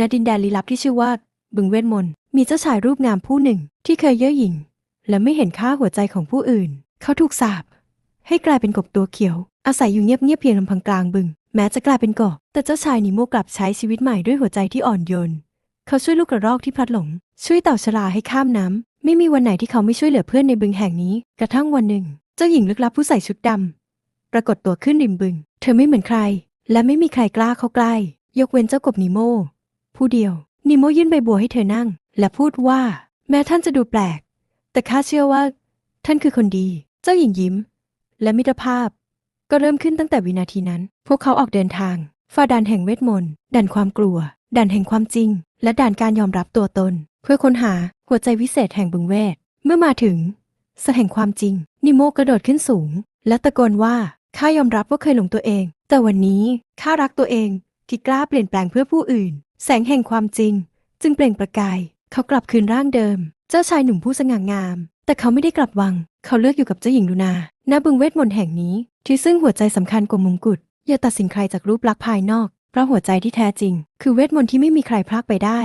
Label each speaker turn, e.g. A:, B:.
A: ณดินแดนลี้ลับที่ชื่อว่า บึงเวทมนต์มีเจ้าชายรูปงามผู้หนึ่งที่เคยเย่อหยิ่ง และไม่เห็นค่าหัวใจของผู้อื่น เขาถูกสาปให้กลายเป็นกบตัวเขียว อาศัยอยู่เงียบๆเพียงลำพังกลางบึง แม้จะกลายเป็นกบแต่เจ้าชายนิโมกลับใช้ชีวิตใหม่ด้วยหัวใจที่อ่อนโยนเขาช่วยลูกกระรอกที่พลัดหลง ช่วยเต่าชราให้ข้ามน้ำไม่มีวันไหนที่เขาไม่ช่วยเหลือเพื่อนในบึงแห่งนี้ กระทั่งวันหนึ่ง เจ้าหญิงลึกลับผู้ใส่ชุดดำปรากฏตัวขึ้นริมบึง เธอไม่เหมือนใคร และไม่มีใครกล้าเข้าใกล้ ยกเว้นเจ้ากบนิโม ผู้เดียว นิโมยื่นใบบัวให้เธอนั่ง และพูดว่า แม้ท่านจะดูแปลก แต่ข้าเชื่อว่า ท่านคือคนดี เจ้าหญิงยิ้ม และมิตรภาพ ก็เริ่มขึ้นตั้งแต่วินาทีนั้น พวกเขาออกเดินทางฝ่าด่านแห่งเวทมนต์ด่านความกลัว ด่านแห่งความจริง และด่านการยอมรับตัวตน เพื่อค้นหาหัวใจวิเศษแห่งบึงเวท เมื่อมาถึงสแห่งความจริง นิโมกระโดดขึ้นสูง และตะโกนว่าข้ายอมรับว่าเคยหลงตัวเอง แต่วันนี้ข้ารักตัวเองที่กล้าเปลี่ยนแปลงเพื่อผู้อื่น แสงแห่งความจริง จึงเปล่งประกาย เขากลับคืนร่างเดิม เจ้าชายหนุ่มผู้สง่างาม แต่เขาไม่ได้กลับวัง เขาเลือกอยู่กับเจ้าหญิงลูนาณบึงเวทมนต์แห่งนี้ ที่ซึ่งหัวใจสำคัญกว่ามงกุฎอย่าตัดสินใครจากรูปลักษณ์ภายนอก เพราะหัวใจที่แท้จริง คือเวทมนต์ที่ไม่มีใครพรากไปได้